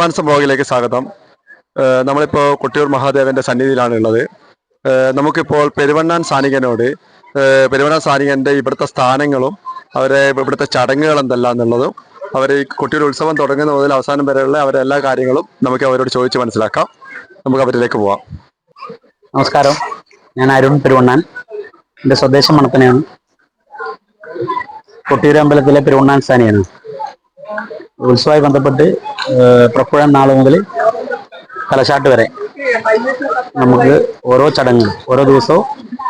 മാനസം ബ്ലോഗിലേക്ക് സ്വാഗതം. നമ്മളിപ്പോൾ കൊട്ടിയൂർ മഹാദേവന്റെ സന്നിധിയിലാണ് ഉള്ളത് നമുക്കിപ്പോൾ പെരുവണ്ണാൻ സാനികനോട് പെരുവണ്ണാൻ സാനികന്റെ ഇവിടുത്തെ സ്ഥാനങ്ങളും അവരെ ഇവിടുത്തെ ചടങ്ങുകൾ എന്തെല്ലാം എന്നുള്ളതും അവർ ഈ കൊട്ടിയൂർ ഉത്സവം തുടങ്ങുന്ന മുതൽ അവസാനം വരെയുള്ള അവരെ എല്ലാ കാര്യങ്ങളും നമുക്ക് അവരോട് ചോദിച്ച് മനസ്സിലാക്കാം. നമുക്ക് അവരിലേക്ക് പോവാം. നമസ്കാരം. ഞാൻ അരുൺ പെരുവണ്ണാൻ. എന്റെ സ്വദേശം മണത്തനെയാണ് കൊട്ടിയൂർ അമ്പലത്തിലെ പെരുവണ്ണാൻ സ്ഥാനിയാണ് ഉത്സവമായി ബന്ധപ്പെട്ട് പ്രപ്പുഴ നാൾ മുതൽ കലശാട്ട് വരെ നമുക്ക് ഓരോ ചടങ്ങ് ഓരോ ദിവസവും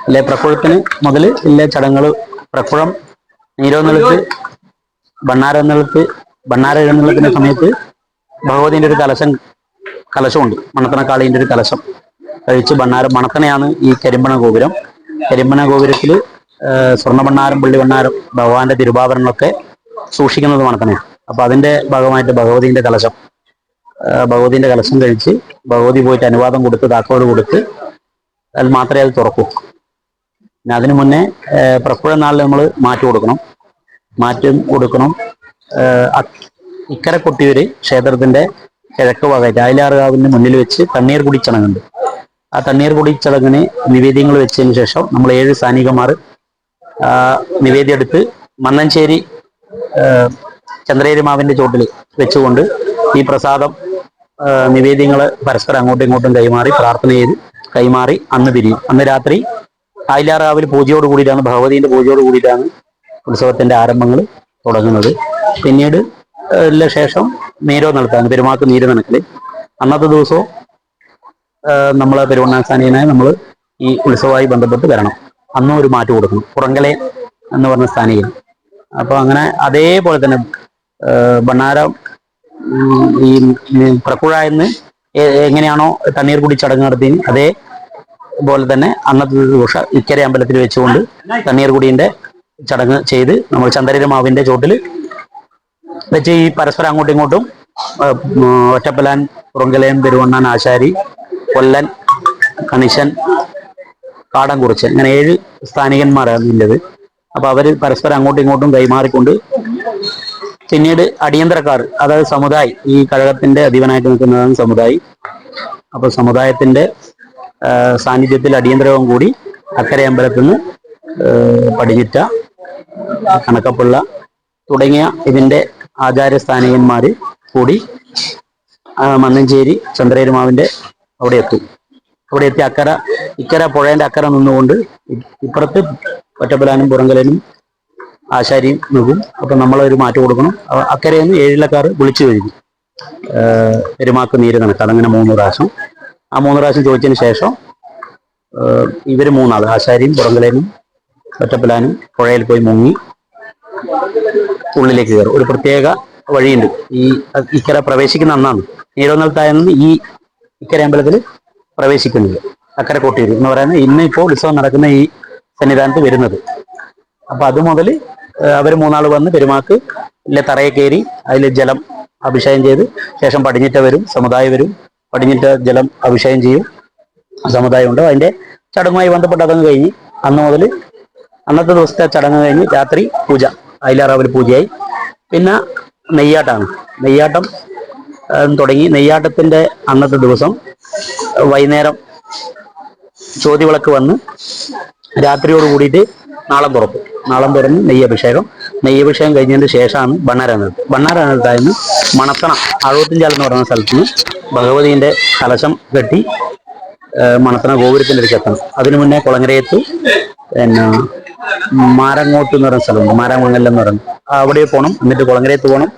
ഇല്ലേ പ്രപ്പുഴത്തിന് മുതൽ ഇല്ലേ ചടങ്ങുകൾ പ്രപ്പുഴം നീരോന്നെളുത്ത് ഭണ്ണാര എന്നെളുത്ത് ഭണ്ണാര എഴുന്നള്ളത്തിന്റെ സമയത്ത് ഭഗവതിന്റെ ഒരു കലശം കലശമുണ്ട്. മണത്തണക്കാളിന്റെ ഒരു കലശം കഴിച്ച് ഭണ്ണാരം മണത്തണയാണ് ഈ കരിമ്പണ ഗോപുരം. കരിമ്പണ ഗോപുരത്തിൽ സ്വർണ ഭണ്ണാരം പുള്ളി ഭണ്ണാരം ഭഗവാന്റെ തിരുവാഭരണങ്ങളൊക്കെ സൂക്ഷിക്കുന്നത് മണത്തണയാണ് അപ്പൊ അതിന്റെ ഭാഗമായിട്ട് ഭഗവതിന്റെ കലശം ഭഗവതിന്റെ കലശം കഴിച്ച് ഭഗവതി പോയിട്ട് അനുവാദം കൊടുത്ത് താക്കോൽ കൊടുത്ത് അത് മാത്രമേ അത് തുറക്കൂ. പിന്നെ അതിനു മുന്നേ പ്രപ്പുഴ നാളിൽ നമ്മൾ മാറ്റി കൊടുക്കണം. മാറ്റം കൊടുക്കണം. ഇക്കര കൊട്ടിയൂര് ക്ഷേത്രത്തിന്റെ കിഴക്ക് ഭാഗമായിട്ട് അയലാറുകാവിന്റെ മുന്നിൽ വെച്ച് തണ്ണീർ കുടി ചടങ്ങുണ്ട്. ആ തണ്ണീർ കുടി ചടങ്ങിന് നിവേദ്യങ്ങൾ വെച്ചതിന് ശേഷം നമ്മൾ ഏഴ് സാനികമാർ നിവേദ്യം എടുത്ത് മന്നഞ്ചേരി ഏഹ്, ചന്ദ്രേരി ചോട്ടിൽ വെച്ചുകൊണ്ട് ഈ പ്രസാദം നിവേദ്യങ്ങൾ പരസ്പരം അങ്ങോട്ടും ഇങ്ങോട്ടും കൈമാറി പ്രാർത്ഥന ചെയ്ത് കൈമാറി അന്ന് പിരിയും. അന്ന് രാത്രി ആയിലാറാവിൽ പൂജയോട് കൂടിയിട്ടാണ് ഭഗവതിന്റെ പൂജയോട് കൂടിയിട്ടാണ് ഉത്സവത്തിന്റെ ആരംഭങ്ങൾ തുടങ്ങുന്നത്. പിന്നീട് ശേഷം നീരോ നടത്താണ് പെരുമാക്ക് നീര് നനക്കൽ. അന്നത്തെ ദിവസവും നമ്മൾ പെരുവണ്ണാസ്ഥാനീയനായി നമ്മൾ ഈ ഉത്സവമായി ബന്ധപ്പെട്ട് വരണം. അന്നും ഒരു മാറ്റി കൊടുക്കണം. പുറങ്കലേ എന്ന് പറഞ്ഞ സ്ഥാനീയൻ. അപ്പൊ അങ്ങനെ അതേപോലെ തന്നെ ഏഹ്, ബണ്ണാരം ഈ ഉം, പ്രക്കുഴ എന്ന് എങ്ങനെയാണോ തണ്ണീർ കുടി ചടങ്ങ് നടത്തി അതേപോലെ തന്നെ അന്നത്തെ ദിവസം ഇക്കരെ അമ്പലത്തിൽ വെച്ചുകൊണ്ട് തണ്ണീർ കുടീന്റെ ചടങ്ങ് ചെയ്ത് നമ്മൾ ചന്ദ്രര മാവിന്റെ ചോട്ടിൽ വെച്ച് ഈ പരസ്പരം അങ്ങോട്ടും ഇങ്ങോട്ടും ഒറ്റപ്പലാൻ പുറങ്കലയൻ പെരുവണ്ണാൻ ആശാരി കൊല്ലൻ കണിശൻ കാടം കുറിച്ച് അങ്ങനെ ഏഴ് സ്ഥാനികന്മാരാണ് ഇതിന്റെത് അപ്പൊ അവർ പരസ്പരം അങ്ങോട്ടും ഇങ്ങോട്ടും കൈമാറിക്കൊണ്ട് പിന്നീട് അടിയന്തരക്കാർ അതായത് സമുദായി ഈ കഴകത്തിന്റെ അധീവനായിട്ട് നിൽക്കുന്നതാണ് സമുദായി. അപ്പൊ സമുദായത്തിന്റെ സാന്നിധ്യത്തിൽ അടിയന്തരവും കൂടി അക്കരെ അമ്പലത്തിൽ നിന്ന് പടിഞ്ഞിറ്റ കണക്കപ്പിള്ള തുടങ്ങിയ ഇതിന്റെ ആചാര്യസ്ഥാനികന്മാര് കൂടി മന്നഞ്ചേരി ചന്ദ്രേരുമാവിന്റെ അവിടെ എത്തും. അവിടെ എത്തി അക്കര ഇക്കര പുഴേന്റെ അക്കര നിന്നുകൊണ്ട് ഇപ്പുറത്ത് ഒറ്റപ്പലാനും പുറങ്കലനും ആശാരിയും നിൽക്കും. അപ്പൊ നമ്മളൊരു മാറ്റി കൊടുക്കണം. അക്കരയിൽ നിന്ന് ഏഴിലക്കാർ വിളിച്ചു കഴിഞ്ഞു. പെരുമാക്ക് നീര് കണക്ക്. അതങ്ങനെ മൂന്ന് പ്രാവശ്യം. ആ മൂന്ന് പ്രാവശ്യം ചോദിച്ചതിന് ശേഷം ഇവർ മൂന്നാൾ ആശാരിയും പുറങ്കലേനും ഒറ്റപ്പിലാനും പുഴയിൽ പോയി മുങ്ങി ഉള്ളിലേക്ക് കയറും. ഒരു പ്രത്യേക വഴിയുണ്ട്. ഈ ഇക്കര പ്രവേശിക്കുന്ന അന്നാണ്. നീരോന്നൽത്തായെന്ന് ഈ ഇക്കര അമ്പലത്തിൽ പ്രവേശിക്കുന്നത്. അക്കര കൊട്ടിയൂർ എന്ന് പറയുന്നത് ഇന്ന് ഇപ്പോൾ ഉത്സവം നടക്കുന്ന ഈ സന്നിധാനത്ത് വരുന്നത്. അപ്പൊ അത് മുതൽ അവർ മൂന്നാൾ വന്ന് പെരുമാക്ക് തറയെ കയറി അതിൽ ജലം അഭിഷേകം ചെയ്ത് ശേഷം പടിഞ്ഞിട്ട വരും സമുദായം വരും പടിഞ്ഞിട്ട ജലം അഭിഷേകം ചെയ്യും. സമുദായം അതിന്റെ ചടങ്ങുമായി ബന്ധപ്പെട്ട് അതങ്ങ് കഴിഞ്ഞ് അന്ന് മുതൽ അന്നത്തെ ദിവസത്തെ ചടങ്ങ് കഴിഞ്ഞ് രാത്രി പൂജ. അയിലാറാവിൽ പൂജയായി. പിന്നെ നെയ്യാട്ടാണ്. നെയ്യാട്ടം തുടങ്ങി. നെയ്യാട്ടത്തിന്റെ അന്നത്തെ ദിവസം വൈകുന്നേരം ചോതിവിളക്ക് വന്ന് രാത്രിയോട് കൂടിയിട്ട് നാളം തുറക്കും. നാളം തുറന്ന് നെയ്യഭിഷേകം. നെയ്യഭിഷേകം കഴിഞ്ഞതിന് ശേഷമാണ് ബണ്ണാരനത്ത് ബണ്ണാരനത്തായിരുന്നു മണത്തണ അഴുപത്തിഞ്ചാൽ എന്ന് പറയുന്ന സ്ഥലത്ത് നിന്ന് ഭഗവതിന്റെ കലശം കെട്ടി മണത്തണ ഗോപുരത്തിന്റെ അടുത്ത് എത്തണം. അതിനു മുന്നേ കുളങ്ങരയത്ത് പിന്നെ മാരങ്ങോട്ട് എന്ന് പറയുന്ന സ്ഥലമുണ്ട്. മാരാമംഗലം എന്ന് പറയുന്നത്. അവിടെ പോകണം എന്നിട്ട് കുളങ്ങരയത്ത് പോകണം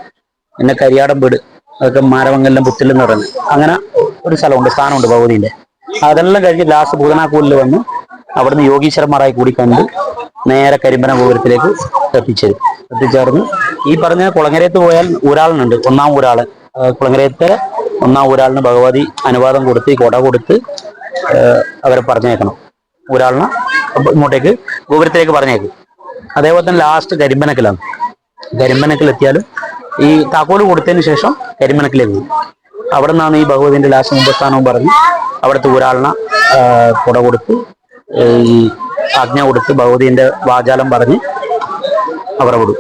പിന്നെ കരിയാടം വീട്. അതൊക്കെ മാരമംഗല്ലം പുത്തില്ലെന്ന് പറയുന്നത്. അങ്ങനെ ഒരു സ്ഥലമുണ്ട് സ്ഥാനമുണ്ട് ഭഗവതിന്റെ അതെല്ലാം കഴിഞ്ഞ് ലാസ്റ്റ് ഭൂതനാക്കൂലിൽ വന്ന് അവിടുന്ന് യോഗീശ്വരന്മാരായി കൂടി കണ്ട് നേരെ കരിമ്പന ഗോപുരത്തിലേക്ക് എത്തിച്ചേരും. എത്തിച്ചേർന്ന് ഈ പറഞ്ഞ കുളങ്ങരയത്ത് പോയാൽ ഒരാളിനുണ്ട് ഒന്നാം ഒരാൾ കുളങ്ങരയത്തെ ഒന്നാം ഒരാളിന് ഭഗവതി അനുവാദം കൊടുത്ത് കൊട കൊടുത്ത് അവരെ പറഞ്ഞേക്കണം. ഒരാളിനെ ഇങ്ങോട്ടേക്ക് ഗോപുരത്തിലേക്ക് പറഞ്ഞേക്കും. അതേപോലെ തന്നെ ലാസ്റ്റ് കരിമ്പനക്കിലാണ്. കരിമ്പനക്കൽ എത്തിയാലും ഈ താക്കോൽ കൊടുത്തതിന് ശേഷം കരിമ്പനക്കിലേക്ക് അവിടെ നിന്നാണ് ഈ ഭഗവതിന്റെ ലാസ്റ്റ് മുമ്പസ്ഥാനവും പറഞ്ഞ് അവിടുത്തെ ഒരാളിനെ കൊട കുട കൊടുത്ത് ഈ ആജ്ഞ കൊടുത്ത് ഭഗവതിന്റെ വാചാലം പറഞ്ഞ് അവരെ വിടും.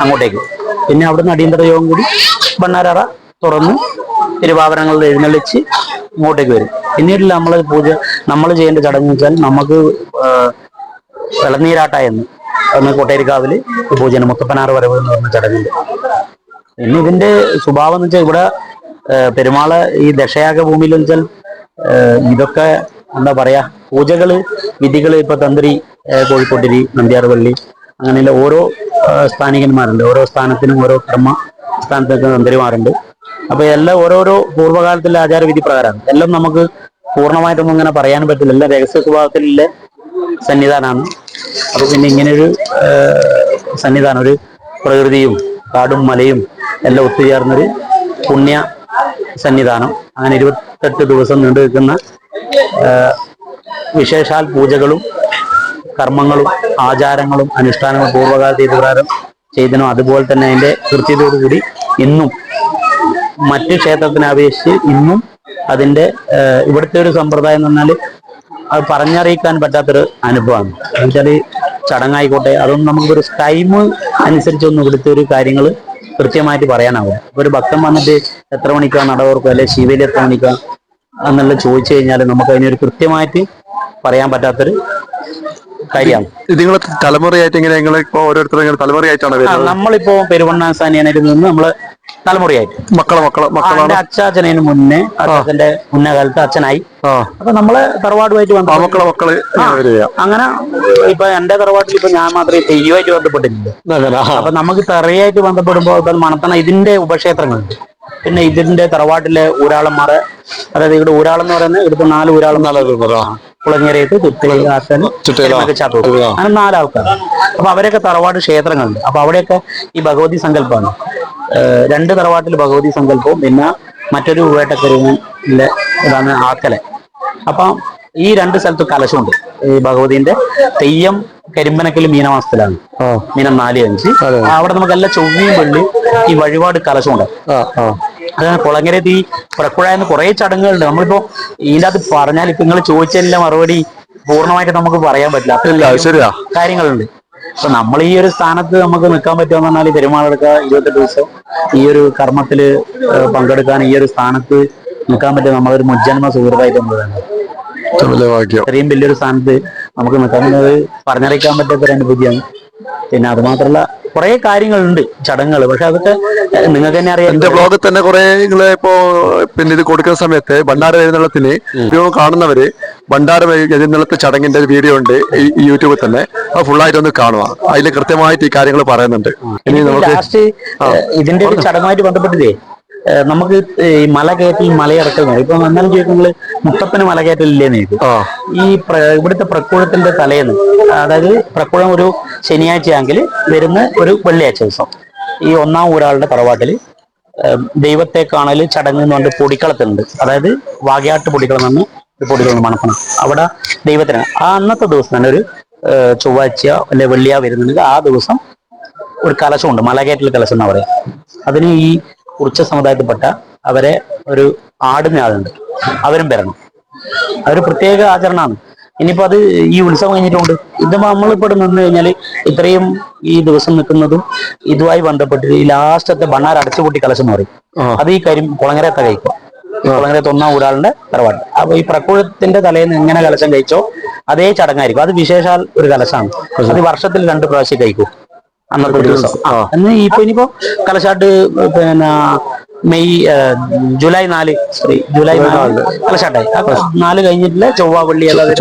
അങ്ങോട്ടേക്ക്. പിന്നെ അവിടുന്ന് അടിയന്തര യോഗം കൂടി ഭണ്ണാരറ തുറന്ന് തിരുവാഭരണങ്ങളിൽ എഴുന്നള്ളിച്ച് ഇങ്ങോട്ടേക്ക് വരും. പിന്നീട് നമ്മൾ പൂജ നമ്മൾ ചെയ്യേണ്ട ചടങ്ങ് വെച്ചാൽ നമുക്ക് ഇളനീരാട്ട ഇളനീരാട്ടായെന്ന് അന്ന് കൊട്ടേരിക്കാവിൽ പൂജന മുത്തപ്പനാറ് വരവ് എന്ന് പറഞ്ഞ ചടങ്ങുണ്ട്. പിന്നെ ഇതിന്റെ സ്വഭാവം എന്ന് വെച്ചാൽ ഇവിടെ പെരുമാൾ ഈ ദശയാഗ ഭൂമിയിൽ എന്ന് വെച്ചാൽ ഇതൊക്കെ എന്താ പറയാ പൂജകൾ വിധികൾ ഇപ്പൊ തന്ത്രി കോഴിക്കോട്ടിരി നന്ദ്യാർവള്ളി അങ്ങനെയുള്ള ഓരോ സ്ഥാനികന്മാരുണ്ട്. ഓരോ സ്ഥാനത്തിനും ഓരോ കർമ്മ സ്ഥാനത്തൊക്കെ തന്ത്രിമാരുണ്ട്. അപ്പൊ എല്ലാം ഓരോരോ പൂർവകാലത്തിലെ ആചാരവിധി പ്രകാരമാണ്. എല്ലാം നമുക്ക് പൂർണമായിട്ടൊന്നും ഇങ്ങനെ പറയാൻ പറ്റില്ല. എല്ലാം രഹസ്യ സ്വഭാവത്തിലുള്ള സന്നിധാനമാണ്. അപ്പൊ പിന്നെ ഇങ്ങനെയൊരു സന്നിധാനം ഒരു പ്രകൃതിയും കാടും മലയും എല്ലാം ഒത്തുചേർന്നൊരു പുണ്യ സന്നിധാനം. അങ്ങനെ ഇരുപത്തെട്ട് ദിവസം നീണ്ടു നിൽക്കുന്ന വിശേഷാൽ പൂജകളും കർമ്മങ്ങളും ആചാരങ്ങളും അനുഷ്ഠാനങ്ങളും പൂർവകാല തീരുപ്രകാരം ചെയ്തനോ. അതുപോലെ തന്നെ അതിന്റെ കൃത്യതയോടുകൂടി ഇന്നും മറ്റ് ക്ഷേത്രത്തിനെ അപേക്ഷിച്ച് ഇന്നും അതിന്റെ ഇവിടുത്തെ ഒരു സമ്പ്രദായം എന്ന് പറഞ്ഞാൽ അത് പറഞ്ഞറിയിക്കാൻ പറ്റാത്തൊരു അനുഭവമാണ്. എന്നുവെച്ചാൽ ചടങ്ങായിക്കോട്ടെ അതൊന്നും നമുക്കൊരു ടൈം അനുസരിച്ചൊന്നും ഇവിടുത്തെ ഒരു കാര്യങ്ങൾ കൃത്യമായിട്ട് പറയാനാവും. ഒരു ഭക്തൻ വന്നിട്ട് എത്ര മണിക്കാണ് നട തുറക്കുക അല്ലെ ശിവയിൽ എത്ര മണിക്കാണ് എന്നുള്ളത് ചോദിച്ചു കഴിഞ്ഞാൽ നമുക്ക് അതിനൊരു കൃത്യമായിട്ട് പറയാൻ പറ്റാത്തൊരു കാര്യമാണ്. ഇത് നിങ്ങൾ തലമുറയായിട്ട് ഇങ്ങനെ നിങ്ങൾ ഇപ്പൊ ഓരോരുത്തരും ഇങ്ങനെ തലമുറയായിട്ടാണ് ആ, വരുന്നത്? നമ്മളിപ്പോ പെരുവണ്ണാൻ സാനിയനിൽ നിന്ന് നമ്മൾ തലമുറയായിട്ട്. മക്കളെ മക്കളെ ആ, മക്കളാണ് എന്റെ മുന്നേ അച്ഛന്റെ മുന്നേ കാലത്ത് അച്ഛനായി. അപ്പൊ നമ്മൾ തറവാടുമായിട്ട് വന്നു മക്കളെ മക്കൾ അങ്ങനെ ഇപ്പൊ എന്റെ തറവാട്ടിൽ ഇപ്പൊ ഞാൻ മാത്രമേ തെയ്യമായിട്ട് ബന്ധപ്പെട്ടിട്ടില്ല. അപ്പൊ നമുക്ക് തറയായിട്ട് ബന്ധപ്പെടുമ്പോൾ ഇപ്പൊ മണത്തണ ഇതിന്റെ ഉപക്ഷേത്രങ്ങളുണ്ട്. പിന്നെ ഇതിന്റെ തറവാട്ടിലെ ഊരാളന്മാർ അതായത് ഇവിടെ ഊരാളെന്ന് പറയുന്നത് ഇവിടുത്തെ നാല് ആ. കുളങ്ങരയത്ത് ആശാൻ ചുറ്റേല. ചാത്തൂർ. അങ്ങനെ നാലാൾക്കാർ. അപ്പൊ അവരൊക്കെ തറവാട് ക്ഷേത്രങ്ങളുണ്ട്. അപ്പൊ അവിടെയൊക്കെ ഈ ഭഗവതി സങ്കല്പമാണ്. രണ്ട് തറവാട്ടിൽ ഭഗവതി സങ്കല്പവും പിന്നെ മറ്റൊരു വേട്ടക്കരുവിലെ ഇതാണ് ആക്കല. അപ്പം ഈ രണ്ട് സ്ഥലത്ത് കലശമുണ്ട്. ഈ ഭഗവതിന്റെ തെയ്യം കരിമ്പനക്കൽ മീനമാസത്തിലാണ്. മീനം നാല് അഞ്ച്. അവിടെ നമുക്ക് എല്ലാ ചൊവ്വയും വെള്ളി ഈ വഴിപാട് കലശമുണ്ട്. അതാണ് കുളങ്ങരത്ത് ഈ പുറക്കുഴയെന്ന് കുറെ ചടങ്ങുകളുണ്ട്. നമ്മളിപ്പോ ഇതിന്റെ അകത്ത് പറഞ്ഞാൽ ഇപ്പൊ നിങ്ങൾ ചോദിച്ചതിന്റെ മറുപടി പൂർണമായിട്ട് നമുക്ക് പറയാൻ പറ്റില്ല. ഇല്ല ശരിയാ. കാര്യങ്ങളുണ്ട്. അപ്പൊ നമ്മൾ ഈ ഒരു സ്ഥാനത്ത് നമുക്ക് നിൽക്കാൻ പറ്റുമെന്ന് പറഞ്ഞാൽ പെരുമാളെടുക്കുക ഇരുപത്തെട്ട് ദിവസം ഈ ഒരു കർമ്മത്തിൽ പങ്കെടുക്കാൻ ഈ ഒരു സ്ഥാനത്ത് നിൽക്കാൻ പറ്റും നമ്മളൊരു മുജ്ജന്മ സുഹൃത്തായിട്ട് നമ്മൾ തന്നെ ഇത്രയും വലിയൊരു സ്ഥാനത്ത് നമുക്ക് നിൽക്കാൻ പറ്റുന്നത് പറഞ്ഞറിയിക്കാൻ പറ്റാത്ത ഒരു അനുഭൂതിയാണ് പിന്നെ അത് മാത്രമല്ല കുറെ കാര്യങ്ങളുണ്ട് ചടങ്ങുകൾ. പക്ഷെ അതൊക്കെ നിങ്ങൾക്ക് തന്നെ അറിയാം. എന്റെ ബ്ലോഗിൽ തന്നെ കുറെ നിങ്ങളെ ഇപ്പോ പിന്നെ ഇത് കൊടുക്കുന്ന സമയത്ത് ഭണ്ഡാര എഴുന്നള്ളത്തിന് കാണുന്നവര് ഭണ്ഡാര എഴുന്നള്ളത്ത് ചടങ്ങിന്റെ ഒരു വീഡിയോ ഉണ്ട് യൂട്യൂബിൽ തന്നെ. അത് ഫുള്ളായിട്ട് ഒന്ന് കാണുക. അതിൽ കൃത്യമായിട്ട് ഈ കാര്യങ്ങൾ പറയുന്നുണ്ട്. ഇനി നമുക്ക് ലാസ്റ്റ് ഇതിന്റെ ഒരു ചടങ്ങുമായിട്ട് ബന്ധപ്പെട്ടില്ലേ? നമുക്ക് ഈ മല കയറ്റി മലയിറക്കൽ ഇപ്പൊ എന്നാലും ചോദിക്കുന്നത് മുത്തപ്പന് മല കയറ്റലില്ലേന്ന് ചോദിക്കും ഈ ഇവിടുത്തെ പ്രക്കുഴത്തിന്റെ തലേന്ന് അതായത് പ്രക്കുഴം ഒരു ശനിയാഴ്ചയാണെങ്കിൽ വരുന്ന ഒരു വെള്ളിയാഴ്ച ദിവസം. ഈ ഒന്നാം ഊരാളുടെ തറവാട്ടിൽ ദൈവത്തെ കാണൽ ചടങ്ങ് എന്ന് പറഞ്ഞിട്ട് പൊടിക്കളത്തുണ്ട് അതായത് വാഗ്യാട്ട് പൊടിക്കളം എന്ന് ഒരു പൊടിക്കളം മണക്കണം അവിടെ ദൈവത്തിന് ആ അന്നത്തെ ദിവസം തന്നെ ഒരു ചൊവ്വാഴ്ച അല്ലെ വെള്ളിയാ വരുന്നുണ്ടെങ്കിൽ ആ ദിവസം ഒരു കലശമുണ്ട് മലകേറ്റൽ കലശം എന്നാ പറയാ. അതിന് ഈ കുറിച്ച സമുദായത്തിൽപ്പെട്ട അവരെ ഒരു ആടുന്ന ആളുണ്ട്. അവരും വരണം. അതൊരു പ്രത്യേക ആചരണമാണ്. ഇനിയിപ്പോ അത് ഈ ഉത്സവം കഴിഞ്ഞിട്ടുണ്ട്. ഇത് നമ്മളിപ്പോൾ ഇപ്പോൾ നിന്ന് കഴിഞ്ഞാൽ ഇത്രയും ഈ ദിവസം നിൽക്കുന്നതും ഇതുമായി ബന്ധപ്പെട്ട് ഈ ലാസ്റ്റത്തെ ബണ്ണാർ അടച്ചുപൂട്ടി കലശം എന്ന് പറയും. അത് ഈ കരി കുളങ്ങരത്തെ കഴിക്കും കുളങ്ങരത്ത് ഒന്നാം ഊരാളിന്റെ തറവാട്. അപ്പൊ ഈ പ്രക്കുഴത്തിന്റെ തലേന്ന് എങ്ങനെ കലശം കഴിച്ചോ അതേ ചടങ്ങായിരിക്കും. അത് വിശേഷാൽ ഒരു കലശമാണ്. അത് വർഷത്തിൽ രണ്ട് പ്രാവശ്യം കഴിക്കും. അന്നത്തെ ദിവസം. അന്ന് എന്ന് ഇപ്പൊ ഇനിയിപ്പോ കലശാട്ട് പിന്നെ മെയ് ജൂലൈ നാല് സോറി ജൂലൈ നാല് കലശാട്ടായി. അപ്പൊ നാല് കഴിഞ്ഞിട്ടില്ല? ചൊവ്വ വെള്ളി അല്ലാതെ.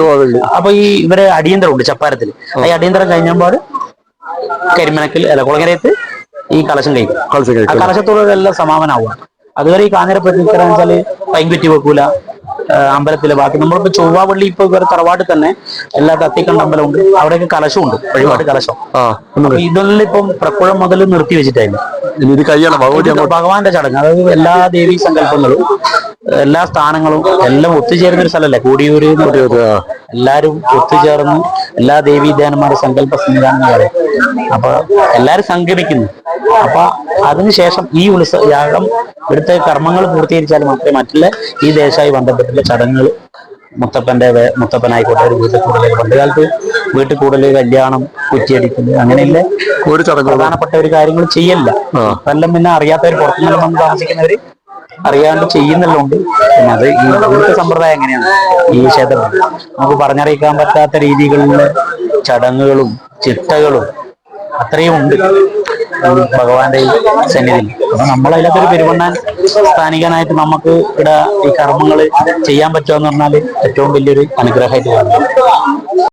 അപ്പൊ ഈ ഇവരെ അടിയന്തരമുണ്ട് ചപ്പാരത്തിൽ ഈ അടിയന്തരം കഴിഞ്ഞപാട് കരിമനക്കിൽ അല്ല കുളങ്ങരയത്ത് ഈ കലശം കഴിക്കും. കലശത്തോടെ എല്ലാം സമാപനം ആവുക എല്ലാം സമാപനാവുക. അതുവരെ ഈ കാഞ്ഞിരപ്പറ്റി വെച്ചാൽ പൈൻകുറ്റി വെക്കൂല. ആ, അമ്പലത്തിൽ ബാക്കി നമ്മളിപ്പോ ചൊവ്വാവള്ളി ഇപ്പൊ ഇവരെ തറവാട്ടിൽ തന്നെ. എല്ലാ തത്തിക്കണ്ട അമ്പലമുണ്ട്. അവിടെയൊക്കെ ഉണ്ട് വഴിപാട് കലശം. ഇതെല്ലാം ഇപ്പം പ്രക്കുഴം മുതൽ നിർത്തി വെച്ചിട്ടായിരുന്നു. ഇനി ഇത് കഴിയണം. ഭഗവാന്റെ ചടങ്ങ്. അതായത് എല്ലാ ദേവീ സങ്കല്പങ്ങളും എല്ലാ സ്ഥാനങ്ങളും എല്ലാം ഒത്തുചേരുന്ന ഒരു സ്ഥലമല്ലേ? കൂടിയൂര്. എല്ലാരും ഒത്തുചേർന്ന് എല്ലാ ദേവീദേവന്മാരുടെ സങ്കല്പ സംവിധാനങ്ങളെ അപ്പൊ എല്ലാരും സംഗമിക്കുന്നു. അപ്പൊ അതിനുശേഷം ഈ ഉത്സവ യാഗം ഇവിടുത്തെ കർമ്മങ്ങൾ പൂർത്തീകരിച്ചാൽ മാത്രമേ മറ്റുള്ള ഈ ദേശമായി ബന്ധപ്പെട്ടുള്ള ചടങ്ങുകൾ മുത്തപ്പന്റെ മുത്തപ്പനായിക്കോട്ടെ ഒരു വീട്ടിൽ കൂടുതൽ പണ്ടുകാലത്ത് വീട്ടിൽ കൂടുതൽ കല്യാണം കുറ്റിയടിക്കുന്നത് അങ്ങനെയുള്ള ഒരു ചടങ്ങ് പ്രധാനപ്പെട്ട ഒരു കാര്യങ്ങൾ ചെയ്യല്ല അതെല്ലാം പിന്നെ അറിയാത്തവർ പുറത്തുനിന്ന് വന്ന് താമസിക്കുന്നവര് അറിയാണ്ട് ചെയ്യുന്നല്ലോണ്ട് പിന്നെ അത് ഈ ഇവിടുത്തെ സമ്പ്രദായം എങ്ങനെയാണ്? ഈ ക്ഷേത്രത്തിൽ നമുക്ക് പറഞ്ഞറിയിക്കാൻ പറ്റാത്ത രീതികളിലെ ചടങ്ങുകളും ചിട്ടകളും അത്രയും ഉണ്ട്. ഭഗവാന്റെ ഈ സന്നിധിയിൽ. അപ്പൊ നമ്മളതിലൊക്കെ ഒരു പെരുവണ്ണാൻ സ്ഥാനികനായിട്ട് നമുക്ക് ഇവിടെ ഈ കർമ്മങ്ങൾ ചെയ്യാൻ പറ്റുക എന്ന് പറഞ്ഞാൽ ഏറ്റവും വലിയൊരു അനുഗ്രഹമായിട്ട് കാണുന്നു